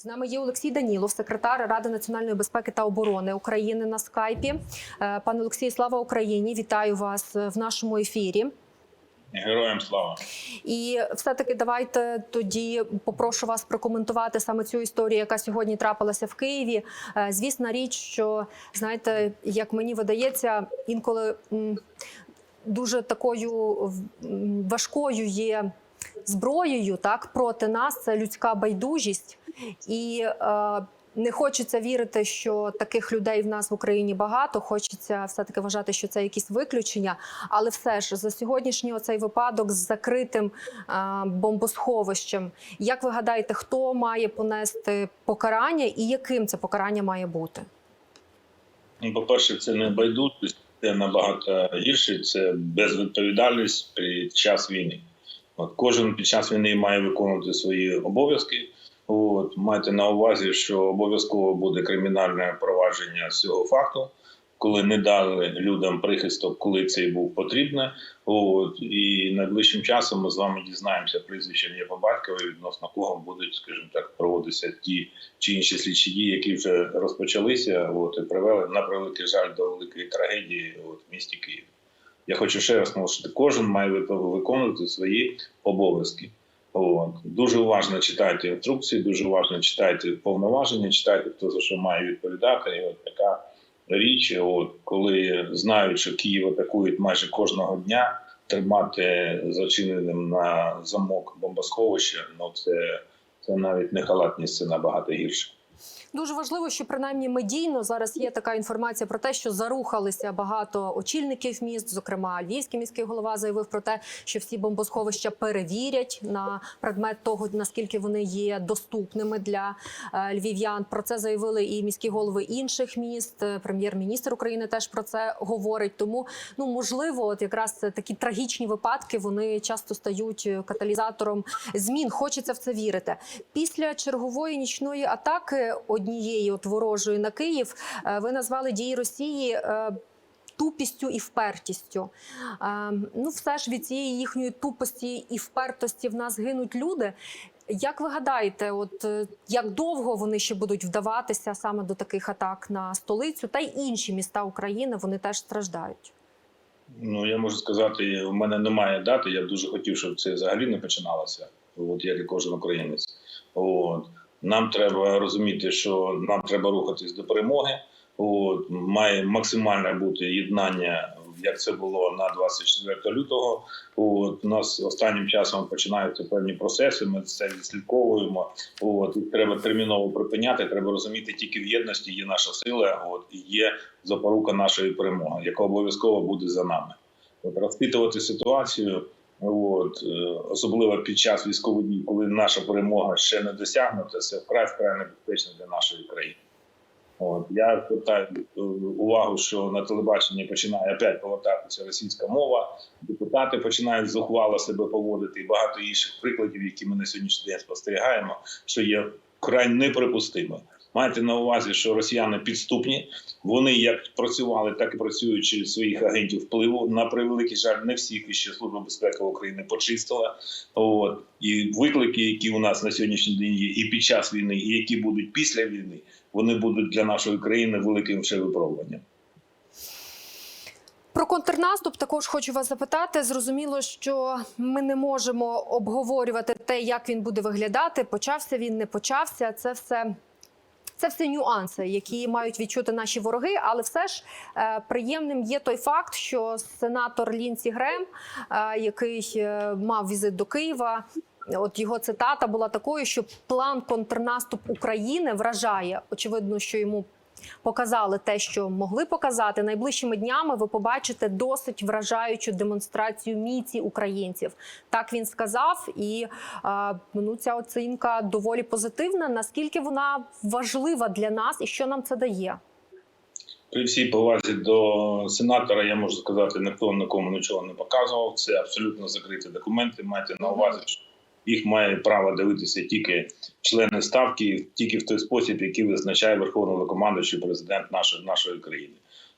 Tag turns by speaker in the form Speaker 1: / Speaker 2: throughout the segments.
Speaker 1: З нами є Олексій Данілов, секретар Ради національної безпеки та оборони України на скайпі. Е, Пане Олексій, слава Україні! Вітаю вас в нашому ефірі.
Speaker 2: Героям слава.
Speaker 1: І все-таки давайте тоді попрошу вас прокоментувати саме цю історію, яка сьогодні трапилася в Києві. Е, Звісна річ, що знаєте, як мені видається, інколи дуже такою важкою є зброєю так проти нас це людська байдужість, і е, не хочеться вірити, що таких людей в нас в Україні багато. Хочеться все таки вважати, що це якісь виключення. Але все ж за сьогоднішній оцей випадок з закритим е, бомбосховищем. Як ви гадаєте, хто має понести покарання і яким це покарання має бути?
Speaker 2: Ну, по-перше, це не байдужість, це набагато гірше. Це безвідповідальність під час війни. От кожен під час війни має виконувати свої обов'язки. От майте на увазі, що обов'язково буде кримінальне провадження з цього факту, коли не дали людям прихисток, коли це був потрібно. От і найближчим часом ми з вами дізнаємося прізвище ім'я по батькові, відносно кого будуть, скажімо так, проводитися ті чи інші слідчі дії, які вже розпочалися. От і привели на превеликий жаль до великої трагедії от, в місті Києві. Я хочу ще раз наголосити, кожен має виконувати свої обов'язки. От. Дуже уважно читайте інструкції, дуже уважно читайте повноваження, читайте, хто за що має відповідати. І от така річ, от, коли знають, що Київ атакують майже кожного дня, тримати зачиненим на замок бомбосховище, ну це, це навіть не халатність, це набагато гірше.
Speaker 1: Дуже важливо, що принаймні медійно зараз є така інформація про те, що зарухалися багато очільників міст. Зокрема, львівський міський голова заявив про те, що всі бомбосховища перевірять на предмет того, наскільки вони є доступними для е, львів'ян. Про це заявили і міські голови інших міст. Е, Прем'єр-міністр України теж про це говорить. Тому ну можливо, от якраз такі трагічні випадки вони часто стають е, каталізатором змін. Хочеться в це вірити. Після чергової нічної атаки однієї от ворожої на Київ, е, ви назвали дії Росії. е, Тупістю і впертістю. Е, Ну, все ж від цієї їхньої тупості і впертості в нас гинуть люди. Як ви гадаєте, от як довго вони ще будуть вдаватися саме до таких атак на столицю та й інші міста України вони теж страждають?
Speaker 2: Ну я можу сказати, у мене немає дати. Я б дуже хотів, щоб це взагалі не починалося. От як і кожен українець. От нам треба розуміти, що нам треба рухатись до перемоги. От має максимальне бути єднання, як це було на 24 лютого. От у нас останнім часом починаються певні процеси. Ми це відслідковуємо. От і треба терміново припиняти. Треба розуміти, тільки в єдності є наша сила. От і є запорука нашої перемоги, яка обов'язково буде за нами. От розпитувати ситуацію. От е, особливо під час військових дій, коли наша перемога ще не досягнута, це вкрай вкрай небезпечно для нашої країни. От я звертаю е, увагу, що на телебаченні починає опять повертатися російська мова. Депутати починають зухвало себе поводити і багато інших прикладів, які ми на сьогоднішній день спостерігаємо, що є край неприпустимо. Майте на увазі, що росіяни підступні. Вони як працювали, так і працюють через своїх агентів впливу. На превеликий жаль, не всіх і ще служба безпеки України почистила. От і виклики, які у нас на сьогоднішній день є, і під час війни, і які будуть після війни, вони будуть для нашої країни великим ще випробуванням.
Speaker 1: Про контрнаступ також хочу вас запитати. Зрозуміло, що ми не можемо обговорювати те, як він буде виглядати. Почався він, не почався. Це все. Це все нюанси, які мають відчути наші вороги, але все ж е, приємним є той факт, що сенатор Лінсі Грем, е, який е, мав візит до Києва, от його цитата була такою, що план контрнаступ України вражає. Очевидно, що йому показали те, що могли показати. Найближчими днями ви побачите досить вражаючу демонстрацію міці українців. Так він сказав, і е, ну, ця оцінка доволі позитивна. Наскільки вона важлива для нас і що нам це дає?
Speaker 2: При всій повазі до сенатора я можу сказати, ніхто нікому нічого не показував. Це абсолютно закриті документи. Майте на увазі, що їх має право дивитися тільки члени ставки, тільки в той спосіб, який визначає Верховний Головнокомандуючий президент нашої нашої країни.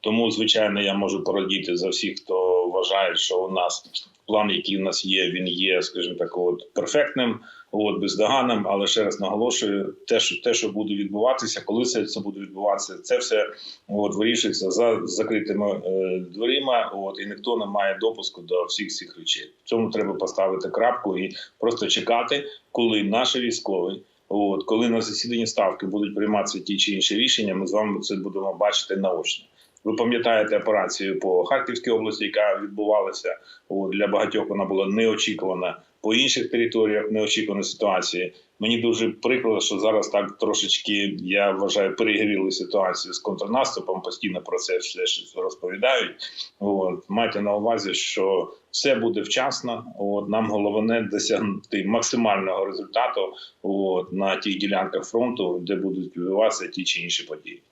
Speaker 2: Тому, звичайно, я можу порадіти за всіх, хто вважає, що у нас план, який у нас є, він є, скажімо так, от перфектним, от бездоганним. Але ще раз наголошую, те, що те, що буде відбуватися, коли це, це буде відбуватися, це все от вирішується за закритими е, дверима. От і ніхто не має допуску до всіх цих речей. Цьому треба поставити крапку і просто чекати, коли наші військові. От коли на засіданні ставки будуть прийматися ті чи інші рішення, ми з вами це будемо бачити наочно. Ви пам'ятаєте операцію по Харківській області, яка відбувалася От, для багатьох. Вона була неочікувана по інших територіях. Неочікувані ситуації. Мені дуже прикро, що зараз так трошечки я вважаю перегріли ситуацію з контрнаступом. Постійно про це все щось розповідають. От майте на увазі, що все буде вчасно. От нам головне досягнути максимального результату от, на тих ділянках фронту, де будуть відбуватися ті чи інші події.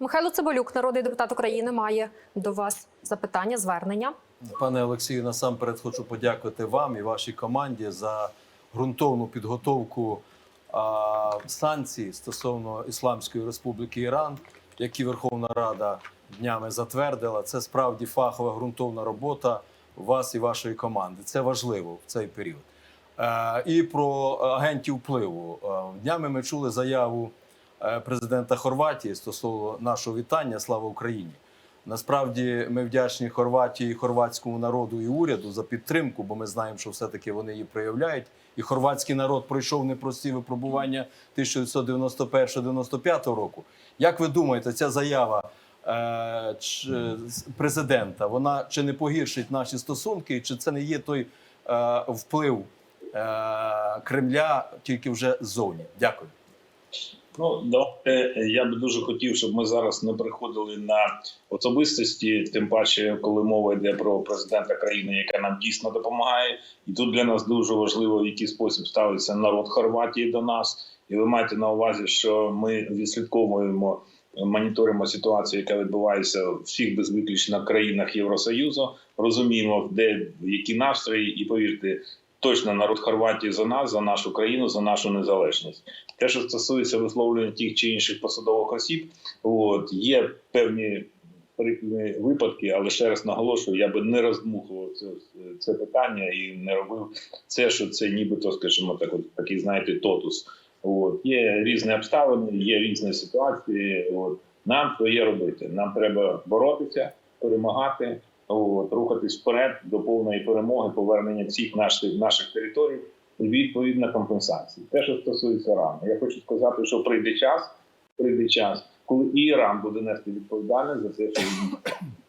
Speaker 1: Михайло Цибалюк, народний депутат України, має до вас запитання, звернення.
Speaker 3: Пане Олексію, насамперед хочу подякувати вам і вашій команді за ґрунтовну підготовку а, санкцій стосовно Ісламської Республіки Іран, які Верховна Рада днями затвердила. Це справді фахова ґрунтовна робота вас і вашої команди. Це важливо в цей період. Е, і про агентів впливу. Е, днями ми чули заяву е, президента Хорватії стосовно нашого вітання Слава Україні. Насправді ми вдячні Хорватії, хорватському народу і уряду за підтримку, бо ми знаємо, що все-таки вони її проявляють. І хорватський народ пройшов непрості випробування 1991-95 року. Як ви думаєте, ця заява е, ч- з- президента вона чи не погіршить наші стосунки, чи це не є той е, вплив е, Кремля тільки вже ззовні? Дякую.
Speaker 2: Ну давайте я би дуже хотів, щоб ми зараз не приходили на особистості, тим паче, коли мова йде про президента країни, яка нам дійсно допомагає, і тут для нас дуже важливо, в який спосіб ставиться народ Хорватії до нас. І ви маєте на увазі, що ми відслідковуємо, моніторимо ситуацію, яка відбувається в всіх без виключення країнах Євросоюзу. Розуміємо, де які настрої, і повірте, точно народ Хорватії за нас, за нашу країну, за нашу незалежність. Те, що стосується висловлення тих чи інших посадових осіб, от є певні випадки, але ще раз наголошую, я би не роздмухував це, це питання і не робив це, що це нібито, скажімо так, от, такий, знаєте, тотус. От є різні обставини, є різні ситуації. От нам своє робити. Нам треба боротися, перемагати, от, рухатись вперед до повної перемоги, повернення всіх наших наших територій відповідна компенсація. Те, що стосується Ірану, я хочу сказати, що прийде час, прийде час, коли і Іран буде нести відповідальність за це, що він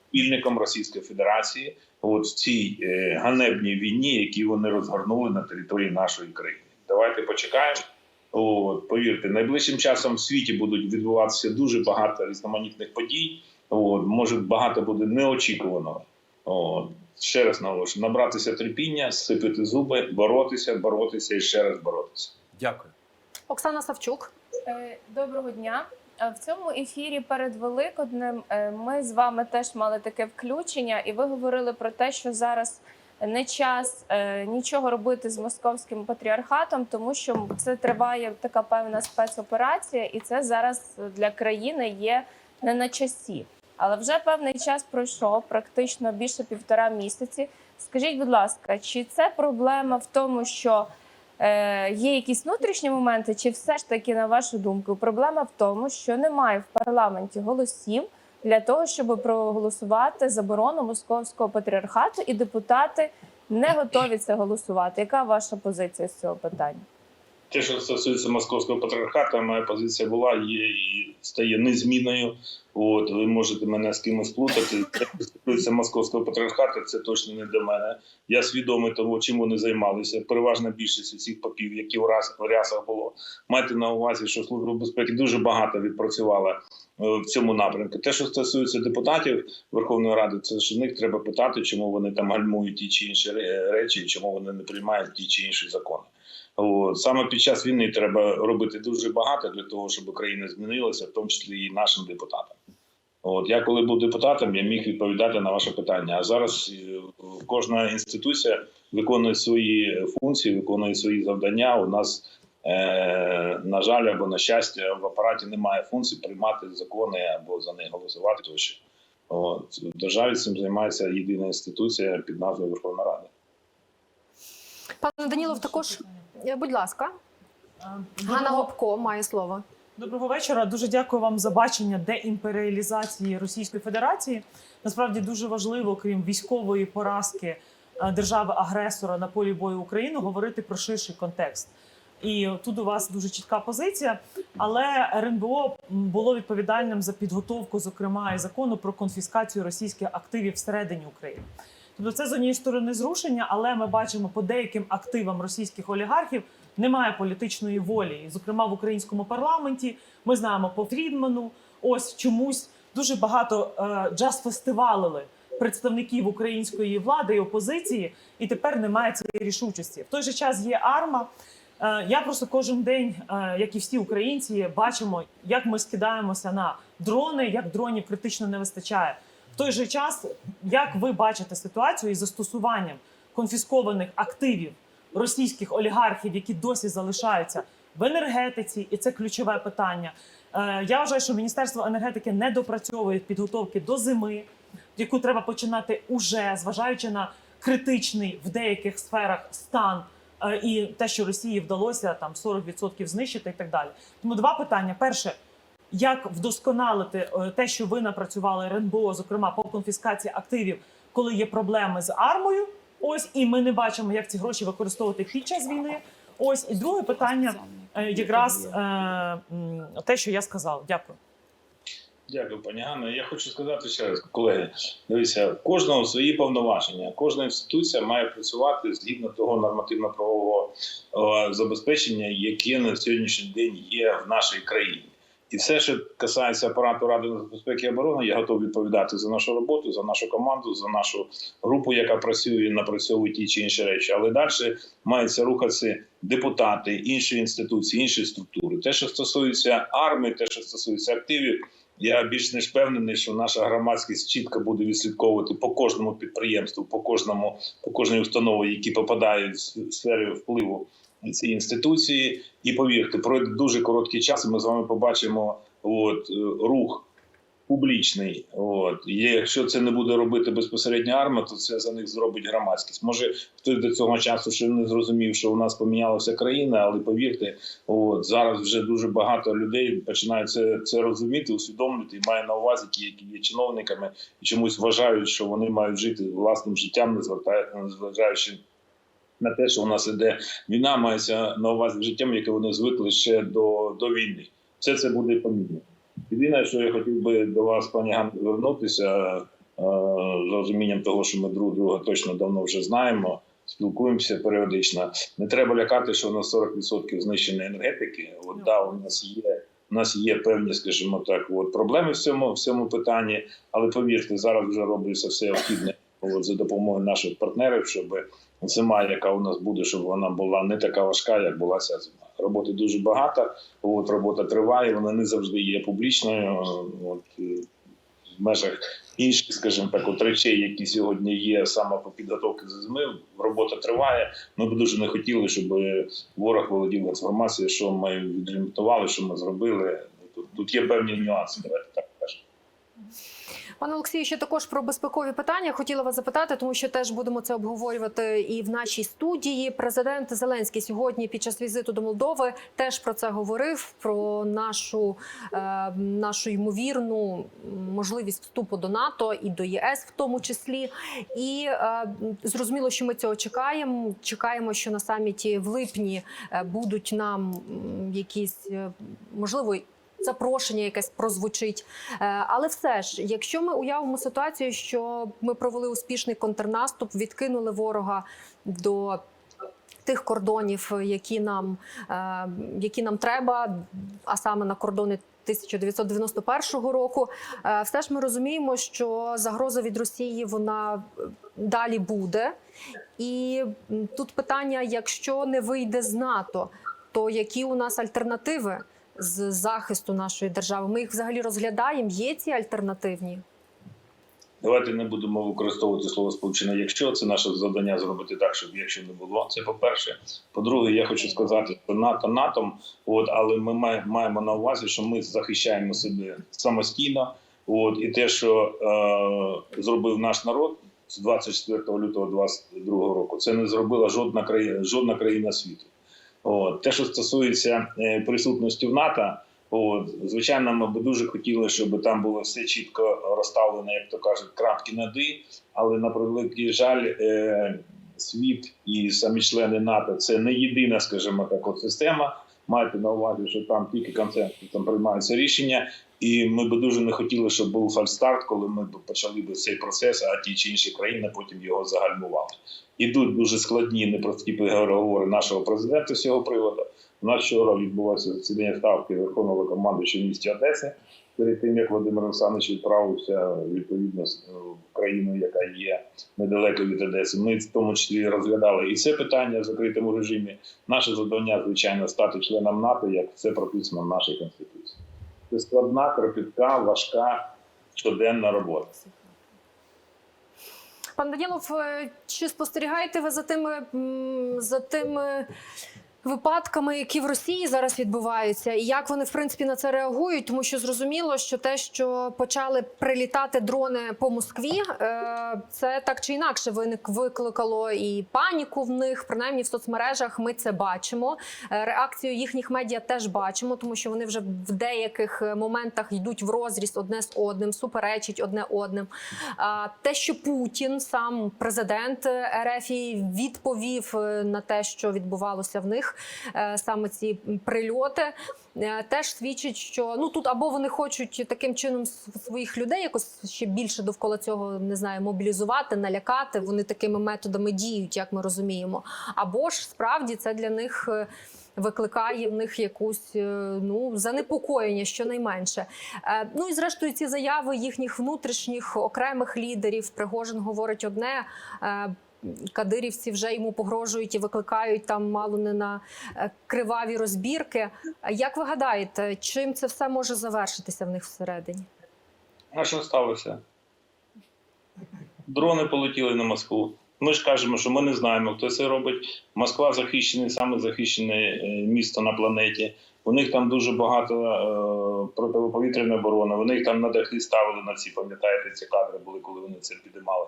Speaker 2: спільником Російської Федерації, от в цій е, ганебній війні, які вони розгорнули на території нашої країни. Давайте почекаємо. От, повірте, найближчим часом в світі будуть відбуватися дуже багато різноманітних подій. От, може багато буде неочікуваного. От, ще раз наголошую, набратися терпіння, сипити зуби, боротися, боротися і ще раз боротися.
Speaker 3: Дякую.
Speaker 1: Оксана Савчук.
Speaker 4: Е, Доброго дня. Е, В цьому ефірі перед Великоднем е, ми з вами теж мали таке включення, і ви говорили про те, що зараз не час е, нічого робити з московським патріархатом, тому що це триває така певна спецоперація, і це зараз для країни є не на часі. Але вже певний час пройшов, практично більше півтора місяці. Скажіть, будь ласка, чи це проблема в тому, що е, є якісь внутрішні моменти, чи все ж таки, на вашу думку, проблема в тому, що немає в парламенті голосів для того, щоб проголосувати заборону московського патріархату, і депутати не готові це голосувати. Яка ваша позиція з цього питання?
Speaker 2: Те, що стосується московського патріархату, моя позиція була є і стає незмінною. От ви можете мене з кимось плутати. Те, що стосується московського патріархату, це точно не до мене. Я свідомий того, чим вони займалися. Переважна більшість цих попів, які в рясах було. Майте на увазі, що служба безпеки дуже багато відпрацювала е, в цьому напрямку. Те, що стосується депутатів Верховної Ради, це ж них треба питати, чому вони там гальмують ті чи інші речі, чому вони не приймають ті чи інші закони. От. Саме під час війни треба робити дуже багато для того, щоб країна змінилася, в тому числі і нашим депутатам. От я коли був депутатом, я міг відповідати на ваше питання. А зараз е, кожна інституція виконує свої функції, виконує свої завдання. У нас, е, на жаль, або на щастя, в апараті немає функцій приймати закони або за них голосувати. Тощо От в державі цим займається єдина інституція під назвою Верховна Рада.
Speaker 1: Пане Данілов, також, будь ласка, Ганна Гопко має слово.
Speaker 5: доброго вечора. Дуже дякую вам за бачення деімперіалізації Російської Федерації. Насправді дуже важливо, крім військової поразки е, держави-агресора на полі бою України, говорити про ширший контекст. І тут у вас дуже чітка позиція. Але РНБО було відповідальним за підготовку, зокрема, і закону про конфіскацію російських активів всередині України. Тобто, це з однієї сторони зрушення, але ми бачимо по деяким активам російських олігархів немає політичної волі. І, зокрема, в українському парламенті ми знаємо по Фрідману. Ось чомусь дуже багато е, джаз-фестивалили представників української влади і опозиції, і тепер немає цієї рішучості. В той же час є арма. Е, Я просто кожен день, е, як і всі українці, бачимо, як ми скидаємося на дрони, як дронів критично не вистачає. В той же час, як ви бачите ситуацію із застосуванням конфіскованих активів російських олігархів, які досі залишаються в енергетиці, і це ключове питання. Е, Я вважаю, що Міністерство енергетики не допрацьовує підготовки до зими, яку треба починати уже, зважаючи на критичний в деяких сферах стан е, і те, що Росії вдалося там 40% знищити, і так далі. Тому два питання: перше. Як вдосконалити е, те, що ви напрацювали РНБО, зокрема по конфіскації активів, коли є проблеми з армою? Ось і ми не бачимо, як ці гроші використовувати під час війни. Ось і друге питання, е, якраз е, те, що я сказав. Дякую.
Speaker 2: Дякую, пані Ганно. Я хочу сказати ще раз, колеги. Дивіться, кожного свої повноваження. Кожна інституція має працювати згідно того нормативно-правового забезпечення, яке на сьогоднішній день є в нашій країні. І все, що касається апарату Ради безпеки і оборони, я готовий відповідати за нашу роботу, за нашу команду, за нашу групу, яка працює і напрацьовує ті чи інші речі. Але далі маються рухатися депутати, інші інституції, інші структури. Те, що стосується армії, те, що стосується активів. Я більш ніж впевнений, що наша громадськість чітко буде відслідковувати по кожному підприємству, по кожному, по кожній установі, які попадають в сфери впливу цієї інституції. І повірте, пройде дуже короткий час, і ми з вами побачимо от, е, рух публічний. От. Якщо це не буде робити безпосередньо армія, то це за них зробить громадськість. Може, хтось до цього часу ще не зрозумів, що у нас помінялася країна, але повірте, от зараз вже дуже багато людей починають це, це розуміти, усвідомлювати і має на увазі ті, які є чиновниками і чомусь вважають, що вони мають жити власним життям, не зважаючи на те, що у нас іде війна, мається на увазі життям, яке вони звикли ще до, до війни. Все це буде помітно. Єдине, що я хотів би до вас, пані Ган, звернутися е, з розумінням того, що ми друг друга точно давно вже знаємо, спілкуємося періодично. Не треба лякати, що у нас 40% знищення енергетики. От да, у нас є. У нас є певні, скажімо так, от проблеми в цьому в цьому питанні, але повірте, зараз вже робиться все необхідне за допомогою наших партнерів, щоб зима, яка у нас буде, щоб вона була не така важка, як була ця зима. Роботи дуже багато. От робота триває, вона не завжди є публічною. От в межах інших, скажімо так, от речей, які сьогодні є саме по підготовці до зими. Робота триває. Ми б дуже не хотіли, щоб ворог володів інформацією, що ми відремонтували, що ми зробили. Тут, є певні нюанси. Давайте так.
Speaker 1: Пане Олексію, ще також про безпекові питання хотіла вас запитати, тому що теж будемо це обговорювати і в нашій студії. Президент Зеленський сьогодні під час візиту до Молдови теж про це говорив: про нашу, е, нашу ймовірну можливість вступу до НАТО і до ЄС, в тому числі. І е, зрозуміло, що ми цього чекаємо. Чекаємо, що на саміті в липні е, будуть нам якісь е, можливо запрошення якесь прозвучить. Е, Але все ж, якщо ми уявимо ситуацію, що ми провели успішний контрнаступ, відкинули ворога до тих кордонів, які нам, е, які нам треба, а саме на кордони. 1991 року, Е, все ж ми розуміємо, що загроза від Росії вона далі буде. І тут питання: якщо не вийде з НАТО, то які у нас альтернативи з захисту нашої держави? Ми їх взагалі розглядаємо. Є ці альтернативні?
Speaker 2: Давайте не будемо використовувати слово сполучення. Якщо це наше завдання зробити так, щоб якщо не було. Це по перше. По-друге, я хочу сказати, що НАТО НАТО, от але ми має- маємо на увазі, що ми захищаємо себе самостійно. От і те, що е, зробив наш народ з 24 лютого 2022 року, це не зробила жодна країна, жодна країна світу. От. Те, що стосується е, присутності в НАТО, от звичайно, ми б дуже хотіли, щоб там було все чітко розставлено, як то кажуть, крапки на «и», але на превеликий жаль, е, світ і самі члени НАТО це не єдина, скажімо так, от система. Майте на увазі, що там тільки консенсусом приймаються рішення, і ми би дуже не хотіли, щоб був фальстарт, коли ми б почали б цей процес, а ті чи інші країни потім його загальмували. Ідуть дуже складні, непрості переговори нашого президента з цього приводу. У нас вчора відбулося засідання ставки Верховного командуюча в місті Одеси. Перед тим як Володимир Олександрович відправився відповідно з- в країну, яка є недалеко від Одеси. Ми в тому числі розглядали і це питання в закритому режимі. Наше завдання, звичайно, стати членом НАТО, як це прописано в нашій конституції. Це складна, кропітка, важка щоденна робота.
Speaker 1: Пан Данілов, е, чи спостерігаєте ви за тими за тими випадками, які в Росії зараз відбуваються, і як вони в принципі на це реагують? Тому що зрозуміло, що те, що почали прилітати дрони по Москві, е, це так чи інакше виник викликало і паніку в них, принаймні в соцмережах. Ми це бачимо. Е, Реакцію їхніх медіа теж бачимо, тому що вони вже в деяких е, моментах йдуть в розріз одне з одним, суперечать одне одним. А, Те, що Путін, сам президент РФ, відповів на те, що відбувалося в них, е, саме ці прильоти, е, теж свідчить, що ну тут або вони хочуть таким чином своїх людей якось ще більше довкола цього не знаю, мобілізувати, налякати. Вони такими методами діють, як ми розуміємо. Або ж справді це для них. е, Викликає в них якусь ну занепокоєння, щонайменше. Ну і зрештою, ці заяви їхніх внутрішніх окремих лідерів. Пригожин говорить одне. Кадирівці вже йому погрожують і викликають там мало не на е, криваві розбірки. Як ви гадаєте, чим це все може завершитися в них всередині?
Speaker 2: А що сталося? Дрони полетіли на Москву. Ми ж кажемо, що ми не знаємо, хто це робить. Москва захищене, саме захищене е, місто на планеті. У них там дуже багато е, протиповітряної оборони. Вони їх там на дахи ставили на ці, пам'ятаєте, ці кадри були, коли вони це підіймали.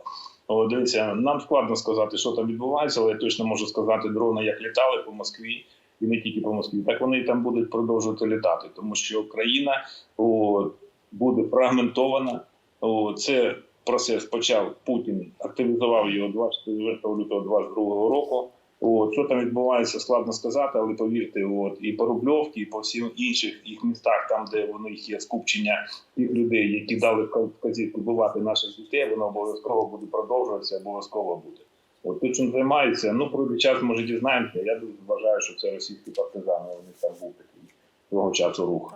Speaker 2: О, дивіться, нам складно сказати, що там відбувається, але я точно можу сказати, дрони як літали по Москві, і не тільки по Москві, так вони там будуть продовжувати літати, тому що Україна о, буде фрагментована. О, це процес почав Путін, активізував його 24 лютого 2022 року. От, що там відбувається, складно сказати, але повірте, от і по Рубльовці, і по всім інших їх містах, там де у них є скупчення тих людей, які дали вказівку вбивати наших дітей, воно обов'язково буде продовжуватися, обов'язково буде. От тут чим займаються, ну пройде час, може дізнаємося. Я дуже вважаю, що це російські партизани. Них там був такий свого часу рух.